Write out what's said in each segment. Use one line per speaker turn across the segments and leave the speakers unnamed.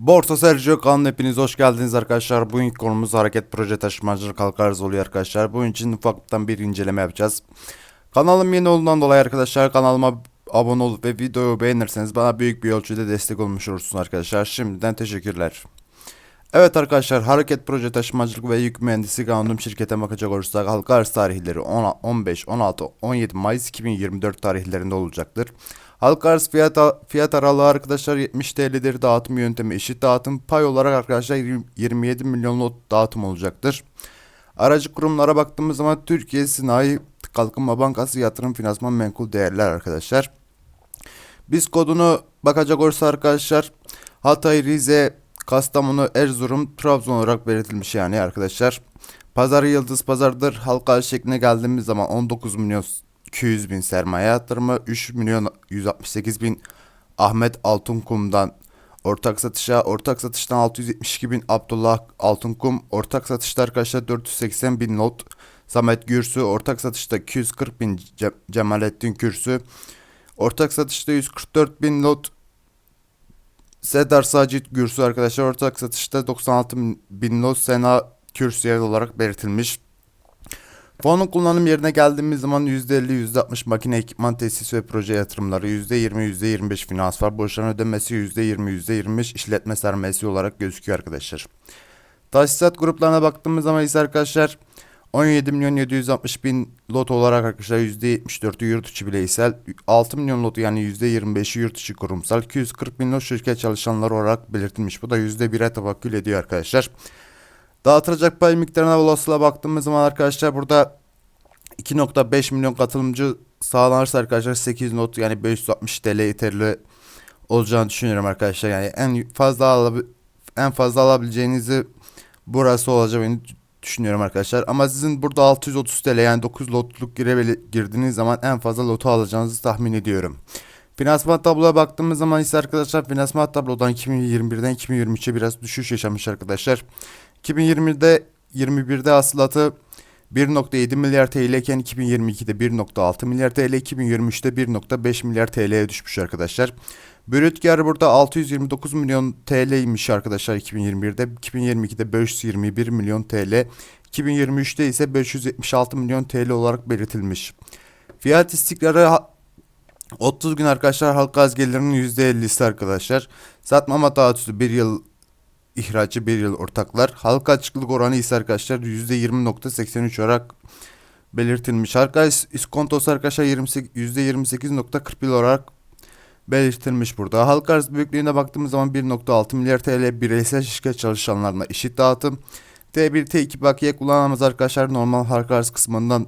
Borsa Sergio kanalına hepiniz hoş geldiniz arkadaşlar. Bugünkü konumuz hareket proje taşımacılık halka arz oluyor arkadaşlar. Bunun için ufaktan bir inceleme yapacağız. Kanalım yeni olduğundan dolayı arkadaşlar kanalıma abone olup ve videoyu beğenirseniz bana büyük bir ölçüde destek olmuş olursunuz arkadaşlar. Şimdiden teşekkürler. Evet arkadaşlar hareket proje taşımacılık ve yük mühendisliği anonim şirkete bakacak olursak halka arz tarihleri 10, 15, 16, 17 Mayıs 2024 tarihlerinde olacaktır. Halka arz fiyat, fiyat aralığı arkadaşlar 70 TL'dir dağıtım yöntemi eşit dağıtım pay olarak arkadaşlar 20 27 milyon lot dağıtım olacaktır. Aracı kurumlara baktığımız zaman Türkiye Sanayi Kalkınma Bankası Yatırım Finansman Menkul Değerler arkadaşlar. Biz kodunu bakacak olursa arkadaşlar Hatay, Rize, Kastamonu, Erzurum, Trabzon olarak belirtilmiş yani arkadaşlar. Pazarı Yıldız Pazar'dır. Halka şekline geldiğimiz zaman 19 milyon 200 bin sermaye yatırımı, 3 milyon 168 bin Ahmet Altunkum'dan ortak satışa, ortak satıştan 672 bin Abdullah Altunkum, ortak satışta arkadaşlar 480 bin not Samet Gürsü, ortak satışta 240 bin Ce- Cemalettin Kürsü, ortak satışta 144 bin lot Sedar Sacit Gürsü arkadaşlar ortak satışta 96 bin lot Sena Kürsüyer olarak belirtilmiş. Fonun kullanım yerine geldiğimiz zaman %50, %60 makine ekipman tesis ve proje yatırımları, %20, %25 finans var. Borçların ödemesi %20, %25 işletme sermayesi olarak gözüküyor arkadaşlar. Tahsisat gruplarına baktığımız zaman ise arkadaşlar 17 milyon 760 bin lot olarak arkadaşlar %74'ü yurt içi bireysel, 6 milyon lotu yani %25'i yurt içi kurumsal, 240 bin lot şirket çalışanları olarak belirtilmiş. Bu da %1'e tevakkül ediyor arkadaşlar. Dağıtılacak pay miktarına olasılığa baktığımız zaman arkadaşlar burada 2.5 milyon katılımcı sağlanırsa arkadaşlar 8 not yani 560 TL yeterli olacağını düşünüyorum arkadaşlar. Yani en fazla en fazla alabileceğinizi burası olacağını düşünüyorum arkadaşlar. Ama sizin burada 630 TL yani 9 lotluk girebili- girdiğiniz zaman en fazla lotu alacağınızı tahmin ediyorum. Finansman tabloya baktığımız zaman ise arkadaşlar finansman tablodan 2021'den 2023'e biraz düşüş yaşamış arkadaşlar. 2020'de 21'de hasılatı 1.7 milyar TL iken 2022'de 1.6 milyar TL, 2023'te 1.5 milyar TL'ye düşmüş arkadaşlar. Brüt kar burada 629 milyon TL'ymiş arkadaşlar 2021'de, 2022'de 521 milyon TL, 2023'te ise 576 milyon TL olarak belirtilmiş. Fiyat istikrarı ha- 30 gün arkadaşlar halka az gelirinin %50'si arkadaşlar. Satmama taahhütü 1 yıl ihracı bir yıl ortaklar. Halka açıklık oranı ise arkadaşlar %20.83 olarak belirtilmiş. İs- iskontosu arkadaşlar 28, %28.41 olarak belirtilmiş burada. Halka arz büyüklüğüne baktığımız zaman 1.6 milyar TL bireysel şirket çalışanlarına eşit dağıtım. T1, T2 bakiye kullanamaz arkadaşlar normal halka arz kısmından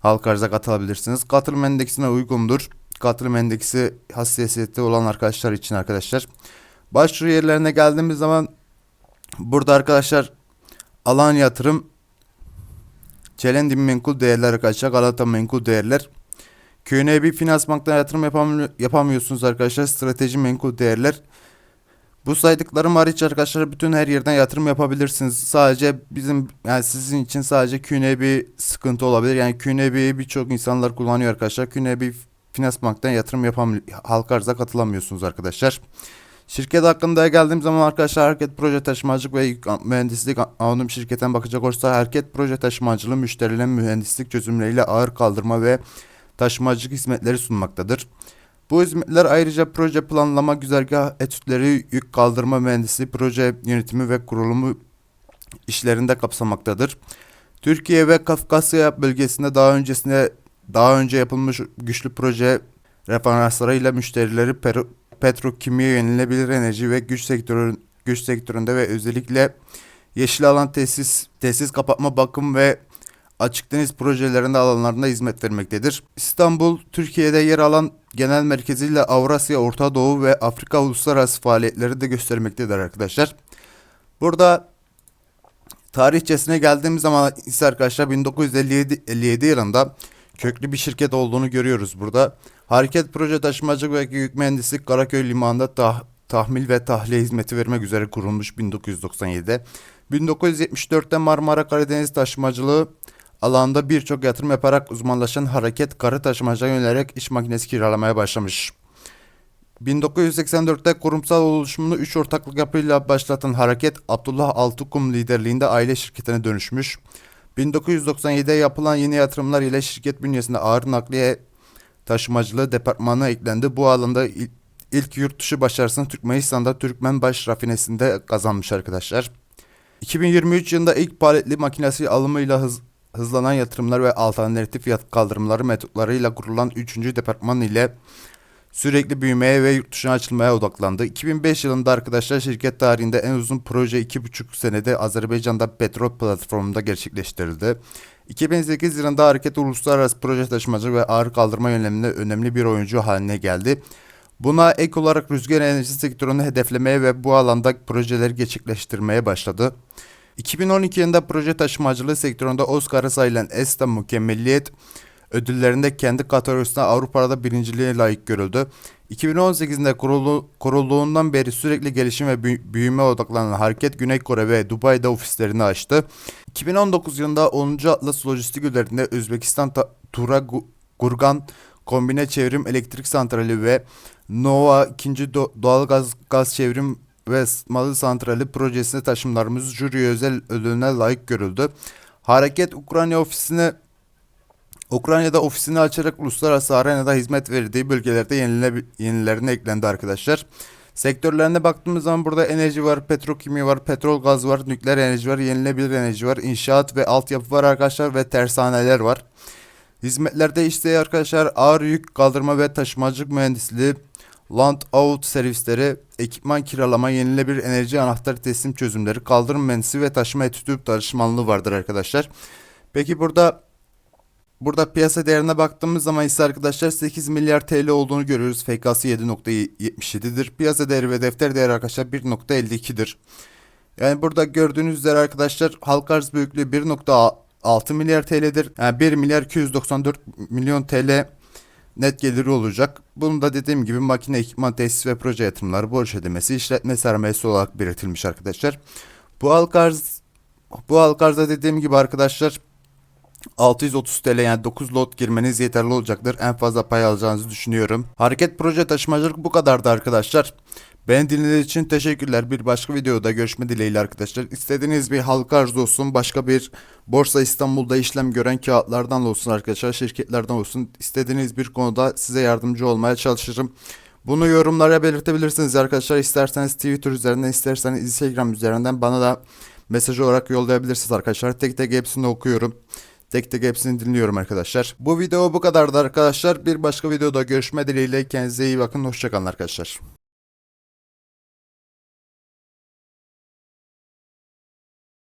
halka arza katılabilirsiniz. Katılım endeksine uygundur. Katılım endeksi hassasiyeti olan arkadaşlar için arkadaşlar. Başvuru yerlerine geldiğimiz zaman burada arkadaşlar alan yatırım Çelendi menkul değerler arkadaşlar Galata menkul değerler QNB Finans Bank'tan yatırım yapamı- yapamıyorsunuz arkadaşlar strateji menkul değerler bu saydıklarım hariç arkadaşlar bütün her yerden yatırım yapabilirsiniz. Sadece bizim yani sizin için sadece QNB sıkıntı olabilir. Yani QNB'yi birçok insanlar kullanıyor arkadaşlar. QNB Finans Bank'tan yatırım yapam halka arza katılamıyorsunuz arkadaşlar. Şirket hakkında geldiğim zaman arkadaşlar Hareket Proje Taşımacılık ve Mühendislik Anonim Şirketten bakacak olursa Hareket Proje Taşımacılığı müşterilerin mühendislik çözümleriyle ağır kaldırma ve taşımacılık hizmetleri sunmaktadır. Bu hizmetler ayrıca proje planlama, güzergah etütleri, yük kaldırma mühendisliği, proje yönetimi ve kurulumu işlerinde kapsamaktadır. Türkiye ve Kafkasya bölgesinde daha öncesinde daha önce yapılmış güçlü proje referanslarıyla müşterileri petrokimya yenilebilir enerji ve güç sektörü güç sektöründe ve özellikle yeşil alan tesis tesis kapatma bakım ve açık deniz projelerinde alanlarında hizmet vermektedir. İstanbul, Türkiye'de yer alan genel merkeziyle Avrasya, Orta Doğu ve Afrika uluslararası faaliyetleri de göstermektedir arkadaşlar. Burada tarihçesine geldiğimiz zaman ise arkadaşlar 1957 57 yılında köklü bir şirket olduğunu görüyoruz burada. Hareket Proje Taşımacılık ve Yük Mühendislik Karaköy Limanı'nda tah- tahmil ve tahliye hizmeti vermek üzere kurulmuş 1997'de. 1974'te Marmara Karadeniz taşımacılığı alanda birçok yatırım yaparak uzmanlaşan hareket karı taşımacılığa yönelerek iş makinesi kiralamaya başlamış. 1984'te kurumsal oluşumunu 3 ortaklık yapıyla başlatan hareket Abdullah Altıkum liderliğinde aile şirketine dönüşmüş. 1997'de yapılan yeni yatırımlar ile şirket bünyesinde ağır nakliye taşımacılığı departmanı eklendi. Bu alanda il- ilk yurt dışı başarısını Türkmenistan'da Türkmenbaş rafinesinde kazanmış arkadaşlar. 2023 yılında ilk paletli makinesi alımıyla hız, hızlanan yatırımlar ve alternatif fiyat kaldırımları metotlarıyla kurulan 3. departman ile sürekli büyümeye ve yurt dışına açılmaya odaklandı. 2005 yılında arkadaşlar şirket tarihinde en uzun proje 2,5 senede Azerbaycan'da petrol platformunda gerçekleştirildi. 2008 yılında hareket uluslararası proje taşımacılık ve ağır kaldırma yöneliminde önemli bir oyuncu haline geldi. Buna ek olarak rüzgar enerjisi sektörünü hedeflemeye ve bu alanda projeleri gerçekleştirmeye başladı. 2012 yılında proje taşımacılığı sektöründe Oscar'a sayılan ESTA mükemmelliyet ödüllerinde kendi kategorisinde Avrupa'da birinciliğe layık görüldü. 2018'de kurulu, kurulduğundan beri sürekli gelişim ve büy- büyüme odaklanan hareket Güney Kore ve Dubai'de ofislerini açtı. 2019 yılında 10. Atlas Lojistik Üllerinde Özbekistan Ta- Tura Gu- Gurgan Kombine Çevrim Elektrik Santrali ve Nova 2. Do- Doğal Gaz, Gaz Çevrim ve Isıtmalı Santrali projesine taşımlarımız jüri özel ödülüne layık görüldü. Hareket Ukrayna ofisine Ukrayna'da ofisini açarak uluslararası arenada hizmet verdiği bölgelerde yenile, yenilerine eklendi arkadaşlar. Sektörlerine baktığımız zaman burada enerji var, petrokimya var, petrol gaz var, nükleer enerji var, yenilebilir enerji var, inşaat ve altyapı var arkadaşlar ve tersaneler var. Hizmetlerde işte arkadaşlar ağır yük kaldırma ve taşımacılık mühendisliği, land out servisleri, ekipman kiralama, yenilebilir enerji anahtar teslim çözümleri, kaldırım mühendisi ve taşıma etütü danışmanlığı vardır arkadaşlar. Peki burada Burada piyasa değerine baktığımız zaman ise arkadaşlar 8 milyar TL olduğunu görüyoruz. FK'sı 7.77'dir. Piyasa değeri ve defter değeri arkadaşlar 1.52'dir. Yani burada gördüğünüz üzere arkadaşlar halka arz büyüklüğü 1.6 milyar TL'dir. Yani 1 milyar 294 milyon TL net geliri olacak. Bunu da dediğim gibi makine, ekipman, tesis ve proje yatırımları, borç ödemesi, işletme sermayesi olarak belirtilmiş arkadaşlar. Bu halka arz bu halka arzda dediğim gibi arkadaşlar 630 TL yani 9 lot girmeniz yeterli olacaktır. En fazla pay alacağınızı düşünüyorum. Hareket proje taşımacılık bu kadardı arkadaşlar. Beni dinlediğiniz için teşekkürler. Bir başka videoda görüşme dileğiyle arkadaşlar. İstediğiniz bir halka arz olsun, başka bir Borsa İstanbul'da işlem gören kağıtlardan olsun arkadaşlar, şirketlerden olsun. İstediğiniz bir konuda size yardımcı olmaya çalışırım. Bunu yorumlara belirtebilirsiniz arkadaşlar. İsterseniz Twitter üzerinden, isterseniz Instagram üzerinden bana da mesaj olarak yollayabilirsiniz arkadaşlar. Tek tek hepsini okuyorum. Tek tek hepsini dinliyorum arkadaşlar. Bu video bu kadardı arkadaşlar. Bir başka videoda görüşme dileğiyle kendinize iyi bakın. Hoşçakalın arkadaşlar.